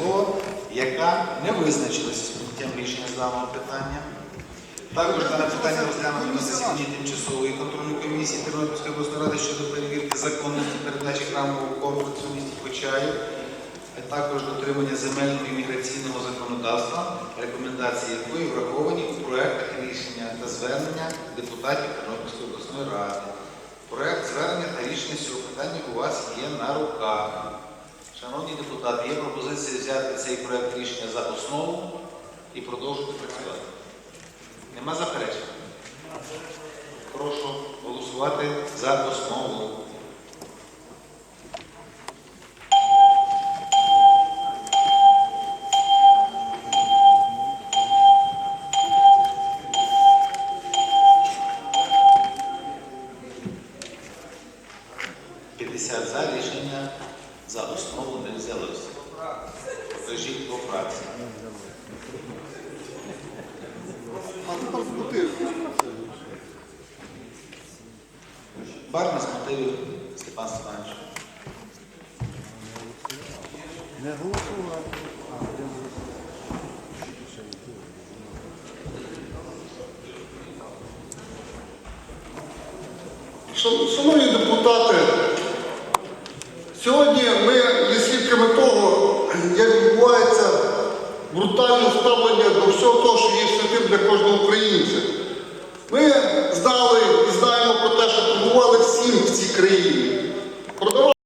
слово, яка не визначилася з прийняттям рішення з даного питання. Також дане питання розглянуто на засіданні тимчасової контрольної комісії Тернопільської обласної ради щодо перевірки законності передачі храмового комплексу в місті Почаїв, а також дотримання земельного і міграційного законодавства, рекомендації якої враховані у проектах рішення та звернення депутатів Тернопільської обласної ради. Проект звернення та рішення цього питання у вас є на руках. Шановні депутати, є пропозиція взяти цей проект рішення за основу і продовжити працювати. Нема заперечень? Прошу голосувати за основу. За рішення за основу не взялося. Покажіть по мотивів. Барна з мотивів Степан Степанович. Не голосував. Шановні депутати, сьогодні ми є свідками того, як відбувається брутальне ставлення до всього того, що є святим для кожного українця. Ми знали і знаємо про те, що побували всім в цій країні.